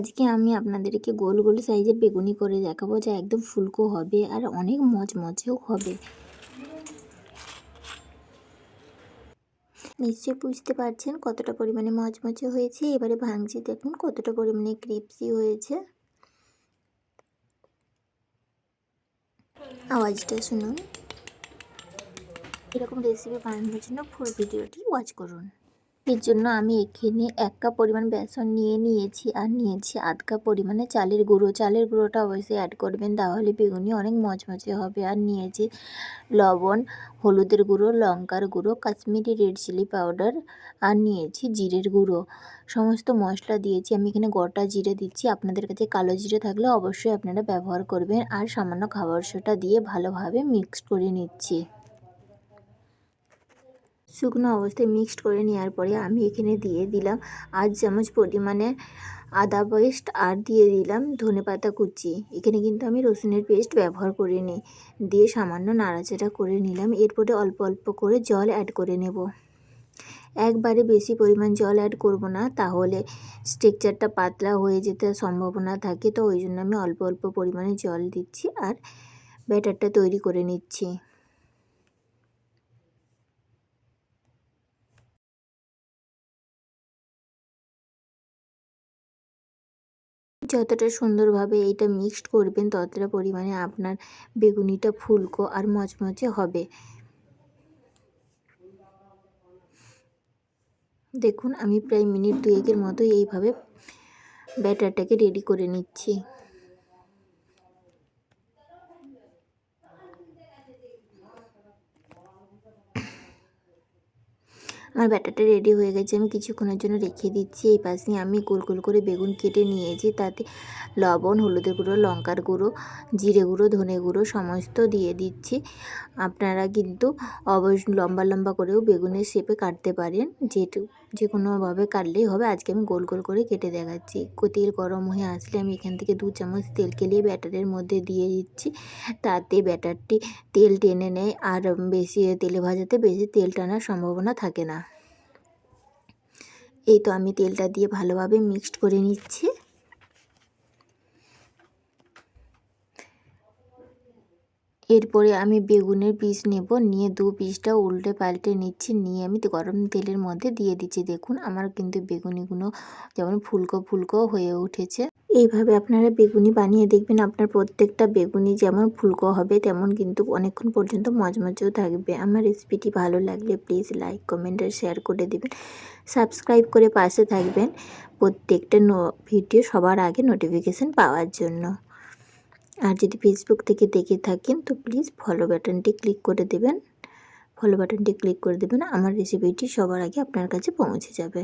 আজকে আমি আপনাদেরকে গোল গোল সাইজের বেগুনি করে দেখাবো যা একদম ফুলকো হবে আর অনেক মচমচেও হবে। নিশ্চয়ই বুঝতে পারছেন কতটা পরিমাণে মচমচে হয়েছে। এবারে ভাঙছি দেখুন কতটা পরিমাণে ক্রিপসি হয়েছে। আওয়াজটা শুনুন। এরকম রেসিপি বানানোর জন্য ফুল ভিডিওটি ওয়াচ করুন। এর জন্য আমি এখানে এক কাপ পরিমাণ বেসন নিয়ে নিয়েছি আর নিয়েছি আধ কাপ পরিমাণে চালের গুঁড়ো। চালের গুঁড়োটা অবশ্যই অ্যাড করবেন, তাহলে বেগুনি অনেক মচমচে হবে। আর নিয়েছি লবণ, হলুদের গুঁড়ো, লঙ্কার গুঁড়ো, কাশ্মীরি রেড চিলি পাউডার আর নিয়েছি জিরের গুঁড়ো। সমস্ত মশলা দিয়েছি। আমি এখানে গোটা জিরে দিচ্ছি। আপনাদের কাছে কালো জিরে থাকলে অবশ্যই আপনারা ব্যবহার করবেন। আর সামান্য খাবার সোটা দিয়ে ভালোভাবে মিক্সড করে নিচ্ছি। শুকনো অবস্থায় মিক্সড করে নেওয়ার পরে আমি এখানে দিয়ে দিলাম আধ চামচ পরিমাণে আদা পেস্ট আর দিয়ে দিলাম ধনে পাতা কুচি। এখানে কিন্তু আমি রসুনের পেস্ট ব্যবহার করিনি। দিয়ে সামান্য নাড়াচাড়া করে নিলাম। এরপরে অল্প অল্প করে জল অ্যাড করে নেব। একবারে বেশি পরিমাণ জল অ্যাড করব না, তাহলে স্ট্রেকচারটা পাতলা হয়ে যেতে সম্ভাবনা থাকে। তো ওই জন্য আমি অল্প অল্প পরিমাণে জল দিচ্ছি আর ব্যাটারটা তৈরি করে নিচ্ছি। যতটা সুন্দরভাবে এইটা মিক্সড করবেন, ততটা পরিমাণে আপনার বেগুনিটা ফুলকো আর মচমচে হবে। দেখুন, আমি প্রায় মিনিট দুয়েকের মতো এইভাবে ব্যাটারটাকে রেডি করে নিচ্ছি। আমার ব্যাটারটা রেডি হয়ে গেছে, আমি কিছুক্ষণের জন্য রেখে দিচ্ছি। এই পাশে আমি গোল গোল করে বেগুন কেটে নিয়েছি, তাতে লবণ, হলুদের গুঁড়ো, লঙ্কার গুঁড়ো, জিরে গুঁড়ো, ধনে গুঁড়ো সমস্ত দিয়ে দিচ্ছি। আপনারা কিন্তু অবশ্য লম্বা লম্বা করেও বেগুনের শেপে কাটতে পারেন, যেটু যে কোনোভাবে কাটলেই হবে। আজকে আমি গোল গোল করে কেটে দেখাচ্ছি। তেল গরম হয়ে আসলে আমি এখান থেকে দু চামচ তেল কেলিয়ে ব্যাটারের মধ্যে দিয়ে দিচ্ছি। তাতে ব্যাটারটি তেল টেনে নেয়, আর বেশি তেলে ভাজাতে বেশি তেল টানার সম্ভাবনা থাকে না। এই তো আমি তেলটা দিয়ে ভালোভাবে মিক্সড করে নিচ্ছি। এরপরে আমি বেগুনের পিস নেব, নিয়ে দু পিসটা উল্টে পাল্টে নিচ্ছি, নিয়ে আমি গরম তেলের মধ্যে দিয়ে দিচ্ছি। দেখুন, আমার কিন্তু বেগুনিগুলো যেমন ফুলকো ফুলকো হয়ে উঠেছে। এইভাবে আপনারা বেগুনি বানিয়ে দেখবেন, আপনার প্রত্যেকটা বেগুনি যেমন ফুলকো হবে, তেমন কিন্তু অনেকক্ষণ পর্যন্ত মজমজেও থাকবে। আমার রেসিপিটি ভালো লাগলে প্লিজ লাইক কমেন্ট আর শেয়ার করে দেবেন। সাবস্ক্রাইব করে পাশে থাকবেন প্রত্যেকটা ভিডিও সবার আগে নোটিফিকেশান পাওয়ার জন্য। আর যদি ফেসবুক থেকে দেখে থাকেন, তো প্লিজ ফলো বাটনটি ক্লিক করে দেবেন। ফলো বাটনটি ক্লিক করে দেবেন, আমার রেসিপিটি সবার আগে আপনার কাছে পৌঁছে যাবে।